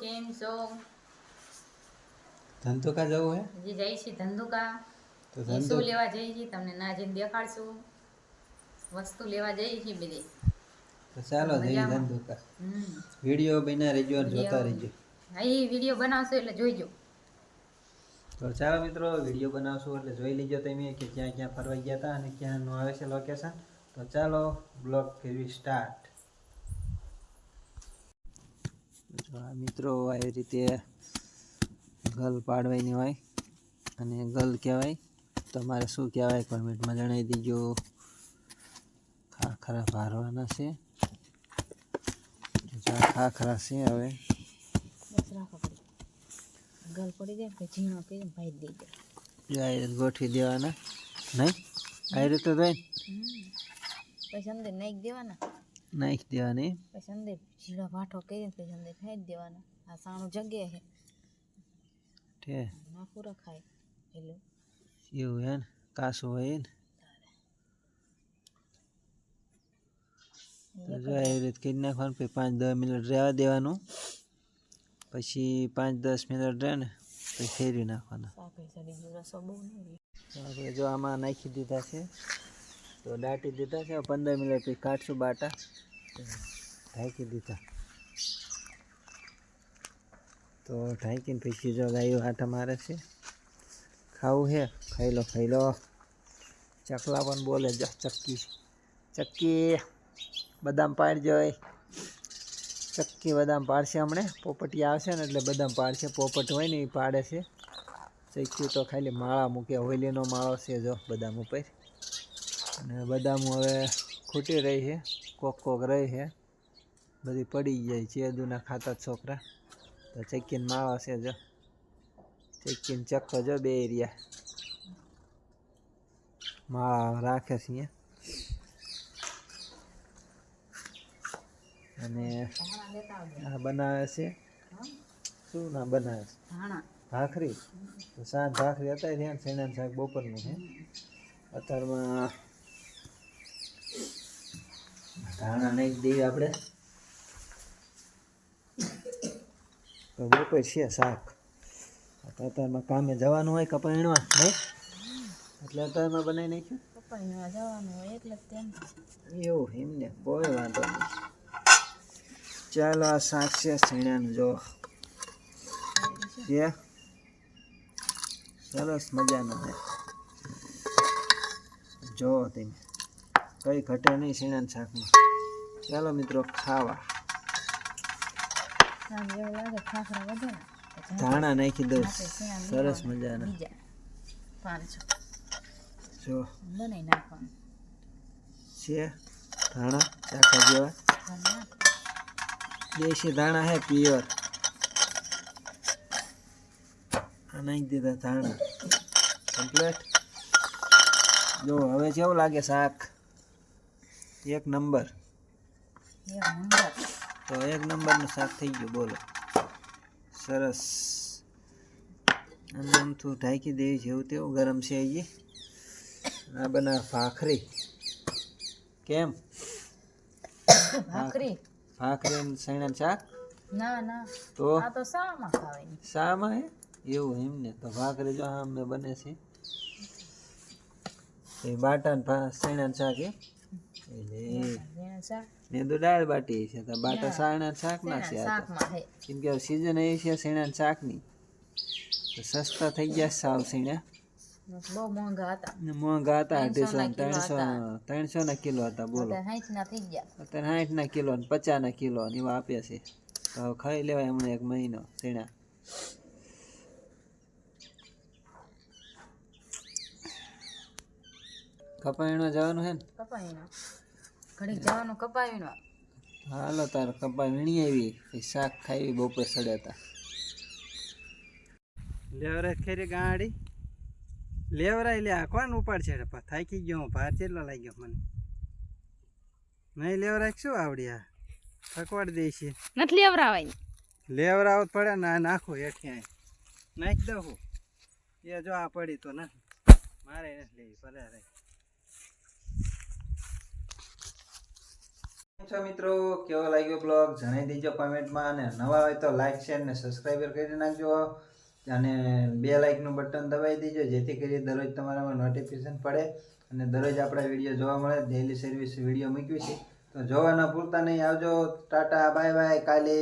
કેમ છો? ધંધુકા જવું હે? જી જઈ છીએ ધંધુકા. તો ધંધુ લેવા જઈ છીએ તમને ના જઈને દેખાડશું. વસ્તુ લેવા જઈ છીએ બધી. તો ચાલો જઈએ ધંધુકા. વિડિયો બના રહેજો અને જોતા રહેજો. હા વિડિયો બનાવશો એટલે જોઈજો. તો ચાલો મિત્રો વીડિયો બનાવશું એટલે જોઈ લીજો તમે કે ક્યાં ક્યાં ફરવા ગયા હતા અને ક્યાંનું આવે છે લોકેશન તો ચાલો બ્લોગ ફેરવી સ્ટાર્ટ જો આ મિત્રો આવી રીતે ગલ પાડવાની હોય અને ગલ કહેવાય તમારે શું કહેવાય કોમેન્ટમાં જણાવી દીજો. ખાખરા ભારવાના છે. ખાખરા છે હવે. ગલ પડી જાય પછી ઝીણો કરી ભાઈ દઈ જાય આ રીતે ગોઠવી દેવાના. નહીં? આ રીતે થાય પછી અંદર નાખી દેવાના. નાખી દેવાની પછી અંદર જીરા વાટો કરીને પછી અંદર ખાઈ દેવાના આ સાણું જગ્યા છે ઠે ના પૂરા ખાય એટલે એવું હે ને કાસું હોય ને તો જો એવી રીતે કરી નાખવાનું પછી પાંચ દસ મિનિટ રહેવા દેવાનું પછી પાંચ દસ મિનિટ રહે ને પછી ફેરવી નાખવાના આપણે જો આમાં નાખી દીધા છે તો દાટી દીધા છે. પંદર મિનિટ પછી કાઢશું બાટા. ઢાંકી દીધા. તો ઢાંકીને પછી જો ગાયો આટા મારે છે. ખાવું છે ખાઈ લો ખાઈ લો. ચકલા પણ બોલે જો, ચક્કી. ચક્કી બદામ પાડજો. ચક્કી બદામ પાડશે હમણે. પોપટી આવશે ને એટલે બદામ પાડશે. પોપટ હોય ને એ પાડે છે. ચક્કી તો ખાલી માળા મૂકે હોલીનો માળો છે જો બદામ ઉપર. અને બદામો હવે ખૂટી રહી છે કોક કોક રહી છે. બધી પડી જાય ચેદુના ખાતા છોકરા. તો ચેકીન માવા છે જો. ચેકીન ચક્કો જો બે એરિયા માળા રાખે છે અહીંયા. અને આ બનાવે છે. શું ના બનાવે છે? ભાખરી? તો શાક ભાખરી અત્યારે ત્યાં શેણાનું શાક બપોરનું છે. અત્યારમાં ધાણા નહીં દઈએ આપણે. તો બપોર છે શાક. અત્યારમાં કામે જવાનું હોય કપાયણમાં નહીં? એટલે અત્યારમાં બનાવી નાખ્યું? પપ્પાને જવાનું હોય એટલે તેમ. એવું એમને કોઈ વાંધો નહીં. ચાલો આ શાક છે શેણાનું જો. છે? સરસ મજાનું છે. જો તમે. કઈ ઘટે નહીં શેણાના શાકમાં. ચાલો મિત્રો ખાવા. ધાણા નાખી દઉં. સરસ મજાના. જો. છે. ધાણા ચાખા જેવા. દેશી ધાણા હે પિયર નાખી દીધા ધાણા. કમ્પ્લેટ જો હવે કેવું લાગે શાક? એક નંબર. એક નંબર. તો એક નંબરનું શાક થઈ ગયું બોલો. સરસ. અને આમ તો ઢાંકી દેવી જેવું તેવું ગરમ છે હજી. આ બના ભાખરી. કેમ? ભાખરી? ભાખરી સૈણા શાક? ના ના. તો? આ તો શામાં ખાવાની. સામા હે? એવું એમને તો ભાખરી જો આમ બને છે. એ બાટા ને સૈણા શાક હે? શાક. તો દાળ બાટી છે તો બાટા સૈણા ને શાક ના છે. કેમ કે સિઝન એવી છે શેણા ને શાકની. સસ્તા થઈ ગયા સાવ શેણા બહુ મોંઘા હતા. મોંઘા હતા અઢીસો કિલો ત્રણસો ત્રણસો ના કિલો હતા બોલો. સાઠ ના થઈ ગયા. અત્યારે સાઠ ના કિલો ને પચાસ ના કિલો ને એવા આપ્યા છે. તો હવે ખાઈ લેવાય હમણાં એક મહિનો સીણા. કપાયણો જવાનું હે ને? કપાવીનો ઘડીક જવાનું કપાવીનો હાલો તાર કપા વીણી આવી. શાક ખાવી બપોર સડ્યા હતા લેવરે ખેરી ગાડી. લેવરાય લે આ કોણ ઉપાડ છે? થાકી ગયો હું ભાર કેટલો લાગ્યો મને? નહીં લેવરાય શું આવડી આ? થકવાડી દે છે. નથી લેવરાવાય. લેવરાવ પડે ને નાખો હેઠી નાખી દઉં એ જો આ પડી તો ના મારે નથી લેવી ભલે છો મિત્રો, કેવો લાગ્યો બ્લોગ જણાવી દેજો કોમેન્ટમાં અને નવા હોય તો લાઈક શેર ને સબસ્ક્રાઈબર કરી નાખજો. અને બે લાઈકનું બટન દબાવી દેજો, જેથી કરી દરરોજ તમારામાં નોટિફિકેશન પડે અને દરરોજ આપણા વીડિયો જોવા મળે. ડેલી સર્વિસ વીડિયો મૂક્યું છે. તો જોવાના ભૂલતા નહીં આવજો. ટાટા બાય બાય કાલે.